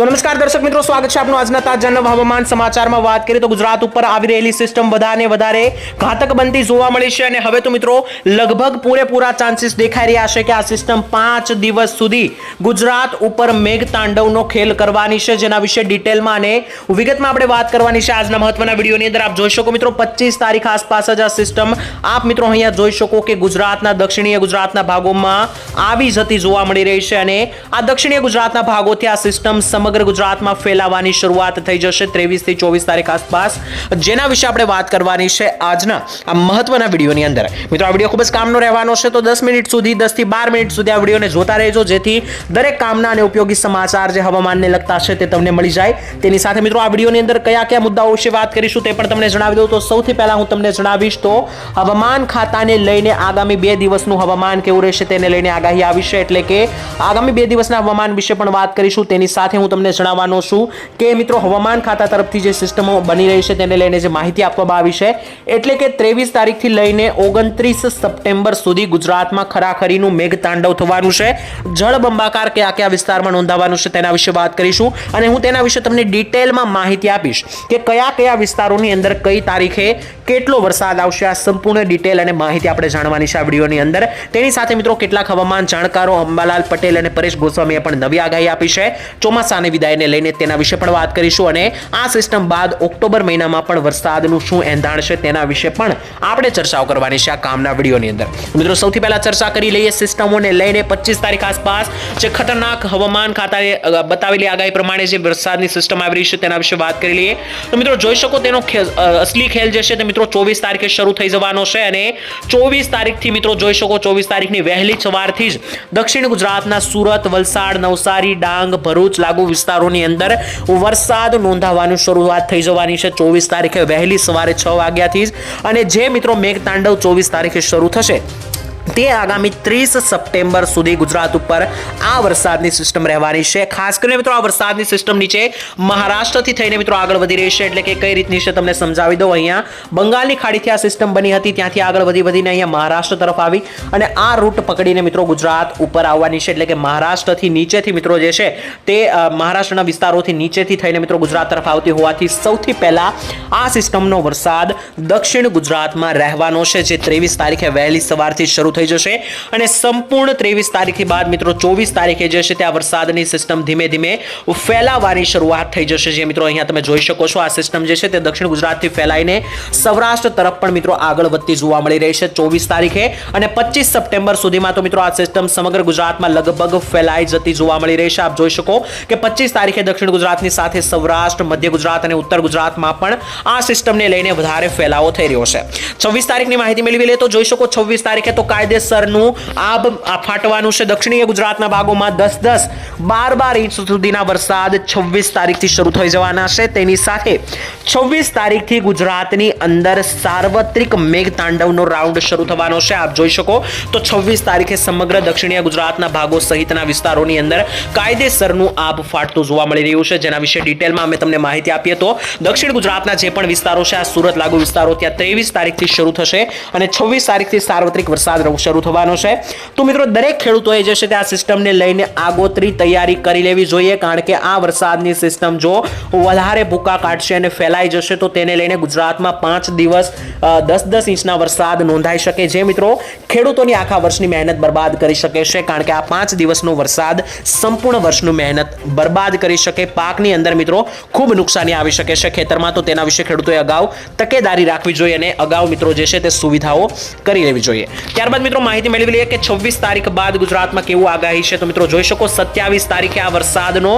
તો નમસ્કાર દર્શક મિત્રો, સ્વાગત છે આપનું આજના તાજા હવામાન સમાચારમાં. વાત કરીએ તો ગુજરાત ઉપર આવી રહેલી સિસ્ટમ વધારે વધારે ઘાતક બનતી જોવા મળી છે અને હવે તો મિત્રો, લગભગ પૂરેપૂરા ચાન્સીસ દેખાઈ રહ્યા છે કે આ સિસ્ટમ પાંચ દિવસ સુધી ગુજરાત ઉપર મેઘ તાંડવનો ખેલ કરવાની છે, જેના વિશે ડિટેલમાં અને વિગતમાં આપણે વાત કરવાની છે આજના મહત્વના વિડીયોની અંદર. આપ જોઈ શકો મિત્રો, પચીસ તારીખ આસપાસ જ આ સિસ્ટમ આપ મિત્રો અહીંયા જોઈ શકો કે ગુજરાતના દક્ષિણીય ગુજરાતના ભાગોમાં આવી જતી જોવા મળી રહી છે અને આ દક્ષિણીય ગુજરાતના ભાગોથી આ સિસ્ટમ સમગ્ર ગુજરાતમાં ફેલાવાની શરૂઆત થઈ જશે ત્રેવીસથી ચોવીસ તારીખ આસપાસ. જેના વિશે આપણે વાત કરવાની છે આજના આ મહત્વના વિડીયોની અંદર. મિત્રો, આ વીડિયો ખૂબ જ કામનો રહેવાનો છે, તો દસ મિનિટ સુધી દસથી બાર મિનિટ સુધી આ વિડીયોને જોતા રહેજો, જેથી દરેક કામના અને ઉપયોગી સમાચાર જે હવામાનને લગતા છે તે તમને મળી જાય. તેની સાથે મિત્રો, આ વિડીયોની અંદર કયા કયા મુદ્દાઓ વિશે વાત કરીશું તે પણ તમને જણાવી દઉં. તો સૌથી પહેલા હું તમને જણાવીશ, તો હવામાન ખાતાને લઈને આગામી બે દિવસનું હવામાન કેવું રહેશે તેને લઈને આગાહી આવી છે. એટલે કે આગામી બે દિવસના હવામાન વિશે પણ વાત કરીશું. તેની સાથે હું તમને જણાવવાનો છું કે મિત્રો, હવામાન ખાતા તરફથી જે સિસ્ટમો બની રહી છે તેને લઈને જે માહિતી આપવામાં આવી છે, એટલે કે ત્રેવીસ તારીખથી લઈને ઓગણત્રીસ સપ્ટેમ્બર સુધી ગુજરાતમાં ખરાખરીનું મેઘ તાંડવ થવાનું છે. જળબંબાકાર કયા કયા વિસ્તારમાં નોંધાવાનું છે તેના વિશે વાત કરીશું અને હું તેના વિશે તમને ડિટેલમાં માહિતી આપીશ કે કયા કયા વિસ્તારોની અંદર કઈ તારીખે કેટલો વરસાદ આવશે? આ સંપૂર્ણ ડિટેલ અને માહિતી આપણે જાણવાની છે આ વિડીયોની અંદર. તેની સાથે મિત્રો કેટલાક હવામાન જાણકારો અંબાલાલ પટેલ અને પરેશ ગોસ્વામીએ પણ નવી આગાહી આપી છે. ચોમાસાની વિદાયને લઈને તેના વિશે પણ વાત કરીશું અને આ સિસ્ટમ બાદ ઓક્ટોબર મહિનામાં પણ વરસાદનું શું એંધાણ છે તેના વિશે પણ આપણે ચર્ચાઓ કરવાની છે આ કામના વિડીયોની અંદર. મિત્રો, સૌથી પહેલા ચર્ચા કરી લઈએ સિસ્ટમોને લઈને. પચીસ તારીખ આસપાસ જે ખતરનાક હવામાન ખાતાએ બતાવેલી આગાહી પ્રમાણે જે વરસાદની સિસ્ટમ આવી રહી છે તેના વિશે વાત કરી લઈએ. તો મિત્રો, જોઈ શકો તેનો અસલી ખેલ જે છે તે મિત્રો ચોવીસ તારીખે શરૂ થઈ જવાનો છે અને ચોવીસ તારીખથી મિત્રો જોઈ શકો ચોવીસ તારીખની વહેલી સવારથી જ દક્ષિણ ગુજરાતના સુરત, વલસાડ, નવસારી, ડાંગ, ભરૂચ લાગુ વિસ્તારોની અંદર વરસાદ નોંધાવાનું શરૂઆત થઈ જવાની છે. ચોવીસ તારીખે વહેલી સવારે છ વાગ્યાથી જ અને જે મિત્રો મેઘતાંડવ ચોવીસ તારીખે શરૂ થશે તે આગામી ત્રીસ સપ્ટેમ્બર સુધી ગુજરાત ઉપર આ વરસાદની સિસ્ટમ રહેવાની છે. ખાસ કરીને મિત્રો, આ વરસાદની સિસ્ટમ નીચે મહારાષ્ટ્રથી થઈને મિત્રો આગળ વધી રહી છે. એટલે કે કઈ રીતની છે તમને સમજાવી દઉં. અહીંયા બંગાળની ખાડીથી આ સિસ્ટમ બની હતી. ત્યાંથી આગળ વધી વધીને અહીંયા મહારાષ્ટ્ર તરફ આવી અને આ રૂટ પકડીને મિત્રો ગુજરાત ઉપર આવવાની છે. એટલે કે મહારાષ્ટ્રથી નીચેથી મિત્રો જે છે તે મહારાષ્ટ્રના વિસ્તારોથી નીચેથી થઈને મિત્રો ગુજરાત તરફ આવતી હોવાથી સૌથી પહેલા આ સિસ્ટમનો વરસાદ દક્ષિણ ગુજરાતમાં રહેવાનો છે. જે ત્રેવીસ તારીખે વહેલી સવારથી શરૂ થઈ જશે અને સંપૂર્ણ ત્રેવીસ તારીખથી બાદ મિત્રો ચોવીસ તારીખે જે છે ત્યાં વરસાદની સિસ્ટમ ધીમે ધીમે ફેલાવાની શરૂઆત થઈ જશે જે મિત્રો અહીંયા તમે જોઈ શકો છો આ સિસ્ટમ જે છે તે દક્ષિણ ગુજરાતથી ફેલાઈને સૌરાષ્ટ્ર તરફ પણ મિત્રો આગળ વધતી જોવા મળી રહી છે ચોવીસ તારીખે અને પચીસ સપ્ટેમ્બર સુધીમાં તો મિત્રો આ સિસ્ટમ સમગ્ર ગુજરાતમાં લગભગ ફેલાઈ જતી જોવા મળી રહી છે. આપ જોઈ શકો કે પચીસ તારીખે દક્ષિણ ગુજરાતની સાથે સૌરાષ્ટ્ર, મધ્ય ગુજરાત અને ઉત્તર ગુજરાતમાં પણ આ સિસ્ટમને લઈને વધારે ફેલાવો થઈ રહ્યો છે. છવ્વીસ તારીખની માહિતી મેળવી લે તો જોઈ શકો છવ્વીસ તારીખે તો કાયદેસરનું આબ ફાટવાનું છે દક્ષિણીય ગુજરાતના ભાગોમાં દસ દસ. બાર બાર ઇંચ સુધીના વરસાદ છવ્વીસ તારીખથી શરૂ થઈ જવાના છે. તેની સાથે છવ્વીસ તારીખથી ગુજરાતની અંદર સાર્વત્રિક મેઘ તાંડવનો રાઉન્ડ શરૂ થવાનો છે. આપ જોઈ શકો તો છવ્વીસ તારીખે સમગ્ર દક્ષિણીય ગુજરાતના ભાગો સહિતના વિસ્તારોની અંદર કાયદેસરનું આબ ફાટતું જોવા મળી રહ્યું છે. જેના વિશે ડિટેલમાં અમે તમને માહિતી આપીએ તો દક્ષિણ ગુજરાતના જે પણ વિસ્તારો છે, આ સુરત લાગુ વિસ્તારો ત્યાં ત્રેવીસ તારીખથી શરૂ થશે અને છવ્વીસ તારીખથી સાર્વત્રિક વરસાદ શરૂ થવાનો છે. તો મિત્રો, દરેક ખેડૂતોએ જે છે તે આ સિસ્ટમને લઈને આગોતરી તૈયારી કરી લેવી જોઈએ, કારણ કે આ વરસાદની સિસ્ટમ જો વધારે ભૂકા કાઢશે અને ફેલાઈ જશે, તો તેને લઈને ગુજરાતમાં પાંચ દિવસ દસ દસ ઇંચના વરસાદ નોંધાઈ શકે જે મિત્રો, ખેડૂતોની આખા વર્ષની મહેનત બરબાદ કરી શકે છે, કારણ કે આ પાંચ દિવસનો વરસાદ સંપૂર્ણ વર્ષનું મહેનત બરબાદ કરી શકે. પાકની અંદર મિત્રો, ખૂબ નુકસાની આવી શકે છે ખેતરમાં, તો તેના વિશે ખેડૂતોએ અગાઉ તકેદારી રાખવી જોઈએ અને અગાઉ મિત્રો જે છે તે સુવિધાઓ કરી લેવી જોઈએ. ત્યારબાદ મિત્રો, માહિતી મેળવી લઈએ કે છવ્વીસ તારીખ બાદ ગુજરાતમાં કેવું આગાહી છે? તો મિત્રો, જોઈ શકો, સત્યાવીસ તારીખે આ વરસાદનો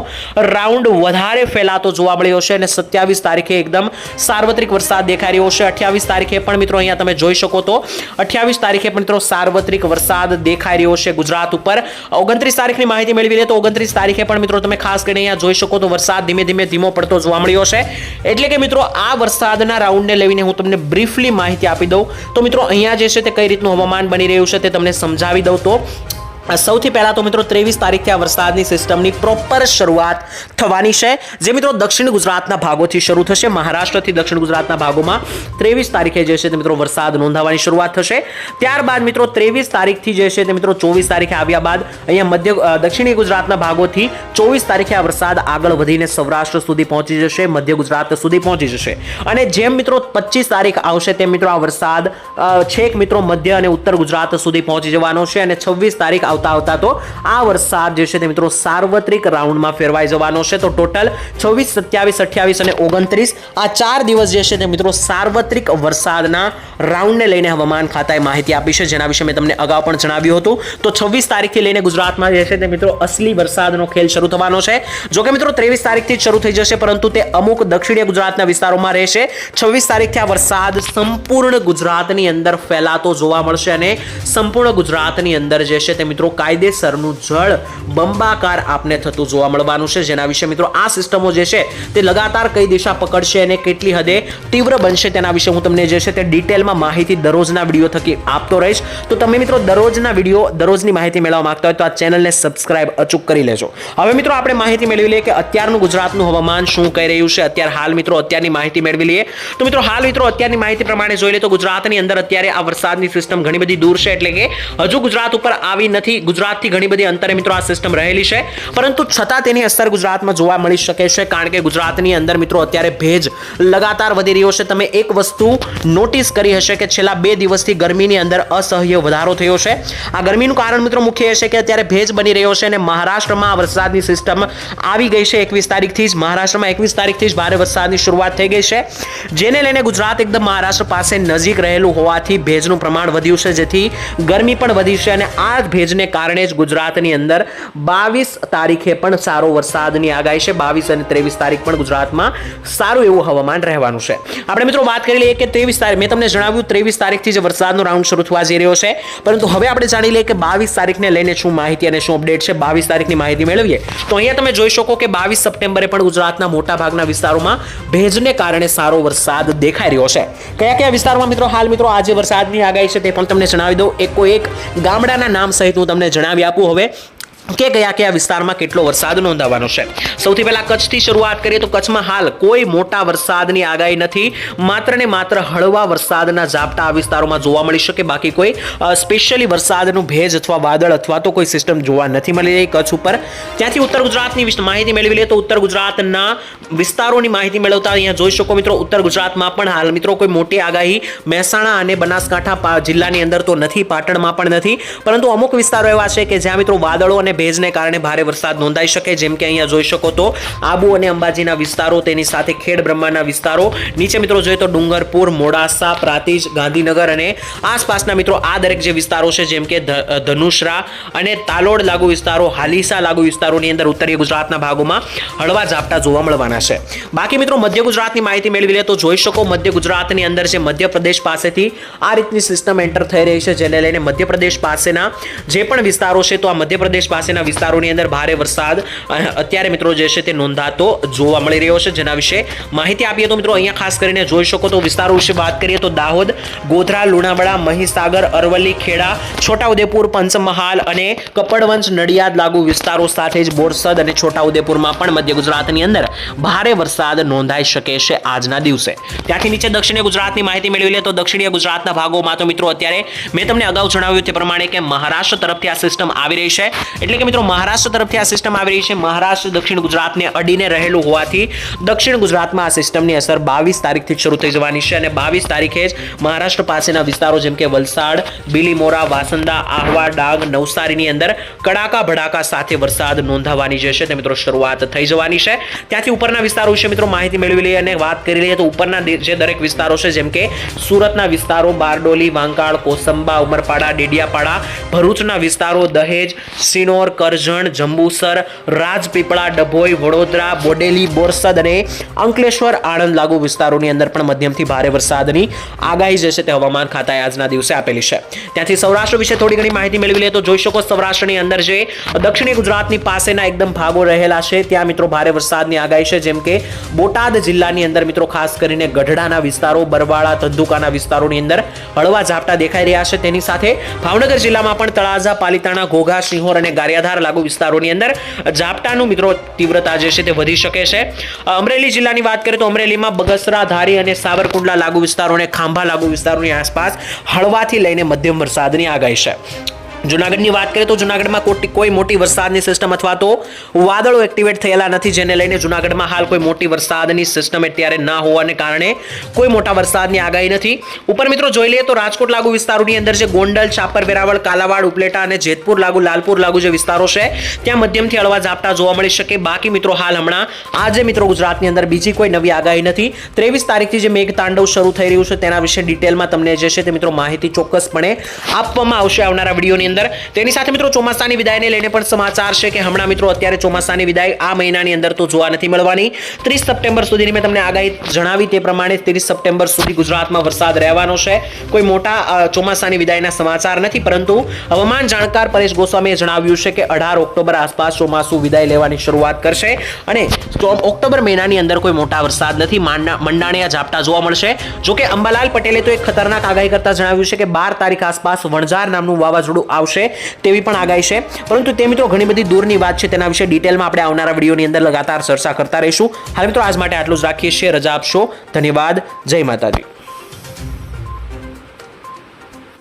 રાઉન્ડ વધારે ફેલાતો જોવા મળ્યો છે અને સત્યાવીસ તારીખે એકદમ સાર્વત્રિક વરસાદ દેખાઈ રહ્યો છે. અઠ્યાવીસ તારીખે પણ મિત્રો, અહીંયા તમે જોઈ શકો તો અઠ્યાવીસ તારીખે પણ મિત્રો, સાર્વત્રિક વરસાદ દેખાઈ રહ્યો છે ગુજરાત ઉપર. ઓગણત્રીસ તારીખની માહિતી મેળવી લઈએ તો ઓગણત્રીસ તારીખે પણ મિત્રો, તમે ખાસ કરીને અહીંયા જોઈ શકો તો વરસાદ ધીમે ધીમે ધીમો પડતો જોવા મળ્યો છે. એટલે કે મિત્રો, આ વરસાદના રાઉન્ડને લઈને હું તમને બ્રીફલી માહિતી આપી દઉં. તો મિત્રો, અહીંયા જે છે તે કઈ રીતનું હવામાન બની રહ્યું છે તે તમને સમજાવી દઉં તો સૌથી પહેલા તો મિત્રો ત્રેવીસ તારીખથી આ વરસાદની સિસ્ટમની પ્રોપર શરૂઆત થવાની છે. જે મિત્રો દક્ષિણ ગુજરાતના ભાગોથી શરૂ થશે, મહારાષ્ટ્રથી દક્ષિણ ગુજરાતના ભાગોમાં ત્રેવીસ તારીખે જે છે તે મિત્રો વરસાદ નોંધાવાની શરૂઆત થશે. ત્યારબાદ મિત્રો ત્રેવીસ તારીખથી જે છે તે મિત્રો ચોવીસ તારીખે આવ્યા બાદ અહીંયા મધ્ય દક્ષિણી ગુજરાતના ભાગોથી ચોવીસ તારીખે આ વરસાદ આગળ વધીને સૌરાષ્ટ્ર સુધી પહોંચી જશે, મધ્ય ગુજરાત સુધી પહોંચી જશે. અને જેમ મિત્રો પચીસ તારીખ આવશે તેમ મિત્રો આ વરસાદ છેક મિત્રો મધ્ય અને ઉત્તર ગુજરાત સુધી પહોંચી જવાનો છે અને છવ્વીસ તારીખ આવતા આવતા તો આ વરસાદ જે છે તે મિત્રો સાર્વત્રિક રાઉન્ડમાં ફેરવાઈ જવાનો છે. તો ટોટલ છવ્વીસ, સત્યાવીસ, અઠ્યાવીસ અને ઓગણત્રીસ આ ચાર દિવસ જે છે તે મિત્રો સાર્વત્રિક વરસાદના રાઉન્ડને લઈને હવામાન ખાતાએ માહિતી આપી છે. જેના વિશે મેં તમને અગાઉ પણ જણાવ્યું હતું. તો છવ્વીસ તારીખથી લઈને ગુજરાતમાં જે છે તે મિત્રો અસલી વરસાદનો ખેલ શરૂ થવાનો છે. જો કે મિત્રો ત્રેવીસ તારીખથી શરૂ થઈ જશે, પરંતુ તે અમુક દક્ષિણીય ગુજરાતના વિસ્તારોમાં રહેશે. છવ્વીસ તારીખથી આ વરસાદ સંપૂર્ણ ગુજરાતની અંદર ફેલાતો જોવા મળશે અને સંપૂર્ણ ગુજરાતની અંદર જે છે તે મિત્રો કાયદેસરનું જળ બંબાકાર આપને થતું જોવા મળવાનું છે. જેના વિશે મિત્રો, આ સિસ્ટમો જે છે, તે લગાતાર કઈ દિશા પકડશે અને કેટલી હદે તીવ્ર બનશે તેના વિશે હું તમને જે છે, તે ડિટેલમાં માહિતી દરરોજના વીડિયો થકી આપતો રહીશ. તો તમે મિત્રો, દરરોજના વીડિયો, દરરોજની માહિતી મેળવવા માંગતા હોય તો આ ચેનલને સબસ્ક્રાઇબ અચૂક કરી લેજો. હવે મિત્રો, આપણે માહિતી મેળવી લઈએ કે અત્યારનું ગુજરાતનું હવામાન શું કહી રહ્યું છે. અત્યારે હાલ મિત્રો, અત્યારની માહિતી મેળવી લઈએ. તો મિત્રો, હાલ મિત્રો, અત્યારની માહિતી પ્રમાણે જોઈ લે તો ગુજરાતની અંદર અત્યારે આ વરસાદની સિસ્ટમ ઘણી બધી દૂર છે. એટલે કે હજુ ગુજરાત ઉપર આવી નથી ગુજરાતથી ઘણી બધી અંતરે મિત્રો આ સિસ્ટમ રહેલી છે. પરંતુ છતાં તેની અસર ગુજરાતમાં જોવા મળી શકે છે, કારણ કે ગુજરાતની અંદર મિત્રો અત્યારે ભેજ લગાતાર વધી રહ્યો છે. તમે એક વસ્તુ નોટિસ કરી હશે કે છેલ્લા બે દિવસથી ગરમીની અંદર અસહ્ય વધારો થયો છે. આ ગરમીનું કારણ મિત્રો મુખ્ય એ છે કે અત્યારે ભેજ બની રહ્યો છે અને મહારાષ્ટ્રમાં વરસાદની સિસ્ટમ આવી ગઈ છે એકવીસ તારીખથી જ. મહારાષ્ટ્રમાં એકવીસ તારીખથી જ ભારે વરસાદની શરૂઆત થઈ ગઈ છે. જેને લઈને ગુજરાત એકદમ મહારાષ્ટ્ર પાસે નજીક રહેલું હોવાથી ભેજનું પ્રમાણ વધ્યું છે, જેથી ગરમી પણ વધી છે અને આ જ ભેજને કારણે જ ગુજરાતની અંદર બાવીસ તારીખે પણ સારો વરસાદની આગાહી છે. બાવીસ અને ત્રેવીસ તારીખ પણ ગુજરાતમાં સારું એવું હવામાન રહેવાનું છે. આપણે મિત્રો વાત કરી લઈએ કે ત્રેવીસ તારીખ, મેં તમને જણાવ્યું ત્રેવીસ તારીખથી જે વરસાદનો રાઉન્ડ શરૂ થવા જઈ રહ્યો છે. પરંતુ હવે આપણે જાણી લઈએ કે બાવીસ તારીખને લઈને શું માહિતી અને શું અપડેટ છે. બાવીસ તારીખની માહિતી મેળવીએ તો અહીંયા તમે જોઈ શકો કે બાવીસ સપ્ટેમ્બરે પણ ગુજરાતના મોટા ભાગના વિસ્તારોમાં ભેજને કારણે સારો વરસાદ દેખાઈ રહ્યો છે. કયા કયા વિસ્તારમાં મિત્રો હાલ મિત્રો આજે વરસાદની આગાહી છે તે પણ તમને જણાવી દઉં. એકો એક ગામડાના નામ સહિત હું તમને જણાવી આપું હવે. કે કયા કયા વિસ્તારમાં કેટલો વરસાદ નોંધાવાનો છે? સૌથી પહેલા કચ્છથી શરૂઆત કરીએ તો કચ્છમાં હાલ કોઈ મોટા વરસાદની આગાહી નથી. માત્ર ને માત્ર હળવા વરસાદના ઝાપટા આ વિસ્તારોમાં જોવા મળી શકે. બાકી કોઈ સ્પેશિયલી વરસાદનું ભેજ અથવા વાદળ અથવા તો કોઈ સિસ્ટમ જોવા નથી મળી રહી કચ્છ ઉપર. ત્યાંથી ઉત્તર ગુજરાતની માહિતી મેળવી લઈએ તો ઉત્તર ગુજરાતના વિસ્તારોની માહિતી મેળવતા અહીંયા જોઈ શકો મિત્રો, ઉત્તર ગુજરાતમાં પણ હાલ મિત્રો કોઈ મોટી આગાહી મહેસાણા અને બનાસકાંઠા જિલ્લાની અંદર તો નથી, પાટણમાં પણ નથી. પરંતુ અમુક વિસ્તારો એવા છે કે જ્યાં મિત્રો વાદળો અને ભેજને કારણે ભારે વરસાદ નોંધાઈ શકે, જેમ કે અહીંયા જોઈ શકો તો આબુ અને અંબાજીના વિસ્તારો, તેની સાથે ખેડ બ્રહ્માના વિસ્તારો. નીચે મિત્રો જોઈએ તો ડુંગરપુર, મોડાસા, પ્રાતિજ, ગાંધીનગર અને આસપાસના મિત્રો આ દરેક જે વિસ્તારો છે, જેમ કે ધનુષરા અને તાલોડ લાગુ વિસ્તારો, હાલીસા લાગુ વિસ્તારોની અંદર ઉત્તરીય ગુજરાતના ભાગોમાં હળવા ઝાપટા જોવા મળવાના છે. બાકી મિત્રો મધ્ય ગુજરાતની માહિતી મેળવી લે તો જોઈ શકો મધ્ય ગુજરાતની અંદર જે મધ્યપ્રદેશ પાસેથી આ રીતની સિસ્ટમ એન્ટર થઈ રહી છે, જેને લઈને મધ્યપ્રદેશ પાસેના જે પણ વિસ્તારો છે, તો આ મધ્યપ્રદેશ પાસેના વિસ્તારોની અંદર ભારે વરસાદ અત્યારે મિત્રો જે છે તે નોંધાતો જોવા મળી રહ્યો છે જેના વિશે માહિતી આપીએ તો મિત્રો અહીંયા ખાસ કરીને જોઈ શકો તો વિસ્તારો વિશે વાત કરીએ તો દાહોદ, ગોધરા, લુણાવાડા, મહીસાગર, અરવલ્લી, ખેડા, છોટાઉદેપુર, પંચમહાલ અને કપડવંશ નડિયાદ લાગુ વિસ્તારો સાથે જ બોરસદ અને છોટાઉદેપુરમાં પણ મધ્ય ગુજરાતની અંદર ભારે વરસાદ નોંધાઈ શકે છે આજના દિવસે. ત્યાંથી નીચે દક્ષિણીય ગુજરાતની માહિતી મેળવી લે તો દક્ષિણીય ગુજરાતના ભાગોમાં તો મિત્રો અત્યારે મેં તમને અગાઉ જણાવ્યું તે પ્રમાણે કે મહારાષ્ટ્ર તરફથી આ સિસ્ટમ આવી રહી છે. એટલે કે મિત્રો, મહારાષ્ટ્ર તરફથી આ સિસ્ટમ આવી રહી છે. મહારાષ્ટ્ર, દક્ષિણ ગુજરાતને અડીને રહેલું હોવાથી દક્ષિણ ગુજરાતમાં આ સિસ્ટમની અસર બાવીસ તારીખથી શરૂ થઈ જવાની છે અને બાવીસ તારીખે જ મહારાષ્ટ્ર પાસેના વિસ્તારો જેમ કે વલસાડ, બિલીમોરા, વાસંદા, આહવા, ડાંગ, નવસારીની અંદર કડાકા, ભડાકા સાથે વરસાદ નોંધાવાની જે છે તે મિત્રો શરૂઆત થઈ જવાની છે. ત્યાંથી ઉપરના વિસ્તારો વિશે મિત્રો માહિતી મેળવી લઈએ અને વાત કરી લઈએ તો ઉપરના જે દરેક વિસ્તારો છે જેમ કે સુરતના વિસ્તારો, બારડોલી, વાંકાળ, કોસંબા, ઉમરપાડા, ડેડિયાપાડા, ભરૂચના વિસ્તારો, દહેજ સિનોર સિરમોર કરજણ, જંબુસર, રાજપીપળા, ડભોઈ, વડોદરા, બોડેલી, બોરસદ અને અંકલેશ્વર આણંદ લાગુ વિસ્તારોની અંદર પણ મધ્યમથી ભારે વરસાદની આગાહી જે છે તે હવામાન ખાતાએ આજના દિવસે આપેલી છે. ત્યાંથી સૌરાષ્ટ્ર વિશે થોડી ઘણી માહિતી મેળવી લઈએ તો જોઈ શકો સૌરાષ્ટ્રની અંદર જે દક્ષિણી ગુજરાતની પાસેના એકદમ ભાગો રહેલા છે, ત્યાં મિત્રો ભારે વરસાદની આગાહી છે, જેમ કે બોટાદ જિલ્લાની અંદર મિત્રો ખાસ કરીને ગઢડાના વિસ્તારો, બરવાળા, ધંધુકાના વિસ્તારોની અંદર હળવા ઝાપટા દેખાઈ રહ્યા છે. તેની સાથે ભાવનગર જિલ્લામાં પણ તળાજા, પાલિતાણા, ઘોઘા, સિંહોર અને ગારિયાધાર લાગુ વિસ્તારોની અંદર ઝાપટાનું મિત્રો તીવ્રતા જે છે તે વધી શકે છે. અમરેલી જિલ્લાની વાત કરીએ તો અમરેલીમાં બગસરા, ધારી અને સાવરકુંડલા લાગુ વિસ્તારો અને ખાંભા લાગુ વિસ્તારોની આસપાસ હળવાથી લઈને મધ્યમ વરસાદની આગાહી છે. જુનાગઢની વાત કરીએ તો જુનાગઢમાં કોઈ મોટી વરસાદની સિસ્ટમ અથવા તો વાદળો એક્ટિવેટ થયેલા નથી, જેને લઈને જુનાગઢમાં હાલ કોઈ મોટી વરસાદની સિસ્ટમ અત્યારે ના હોવાને કારણે કોઈ મોટા વરસાદની આગાહી નથી. ઉપર મિત્રો જોઈ લઈએ તો રાજકોટ લાગુ વિસ્તારોની અંદર જે ગોંડલ, છાપર, વેરાવળ, કાલાવાડ, ઉપલેટા અને જેતપુર લાગુ, લાલપુર લાગુ જે વિસ્તારો છે, ત્યાં મધ્યમથી હળવા ઝાપટા જોવા મળી શકે. બાકી મિત્રો હાલ હમણાં આજે મિત્રો ગુજરાતની અંદર બીજી કોઈ નવી આગાહી નથી. ત્રેવીસ તારીખથી જે મેઘ તાંડવ શરૂ થઈ રહ્યું છે તેના વિશે ડિટેલમાં તમને જે છે તે મિત્રો માહિતી ચોક્કસપણે આપવામાં આવશે આવનારા વિડીયોની અંદર. તેની સાથે મિત્રો ચોમાસાની વિદાયને લઈને પણ સમાચાર છે કે હમણાં મિત્રો અત્યારે ચોમાસાની વિદાય આ મહિનાની અંદર તો જોવા નથી મળવાની. ત્રીસ સપ્ટેમ્બર સુધીની મેં તમને આગાહી જણાવી તે પ્રમાણે ત્રીસ સપ્ટેમ્બર સુધી ગુજરાતમાં વરસાદ રહેવાનો છે. કોઈ મોટા ચોમાસાની વિદાયના સમાચાર નથી, પરંતુ હવામાન જાણકાર પરેશ ગોસ્વામીએ જણાવ્યું છે કે અઢાર ઓક્ટોબર આસપાસ ચોમાસું વિદાય લેવાની શરૂઆત કરશે અને ઓક્ટોબર મહિનાની અંદર કોઈ મોટા વરસાદ નથી મંડાણિયા ઝાપટા જોવા મળશે. જોકે અંબાલાલ પટેલે તો એક ખતરનાક આગાહી કરતા જણાવ્યું છે કે બાર તારીખ આસપાસ વણઝાર નામનું વાવાઝોડું આવશે તેવી પણ આગાહી છે. પરંતુ તે મિત્રો ઘણી બધી દૂરની વાત છે, તેના વિશે ડિટેલમાં આપણે આવનારા વિડીયોની અંદર લગાતાર ચર્ચા કરતા રહીશું. હાલ મિત્રો, આજ માટે આટલું જ રાખીએ છીએ. રજા આપશો. ધન્યવાદ. જય માતાજી.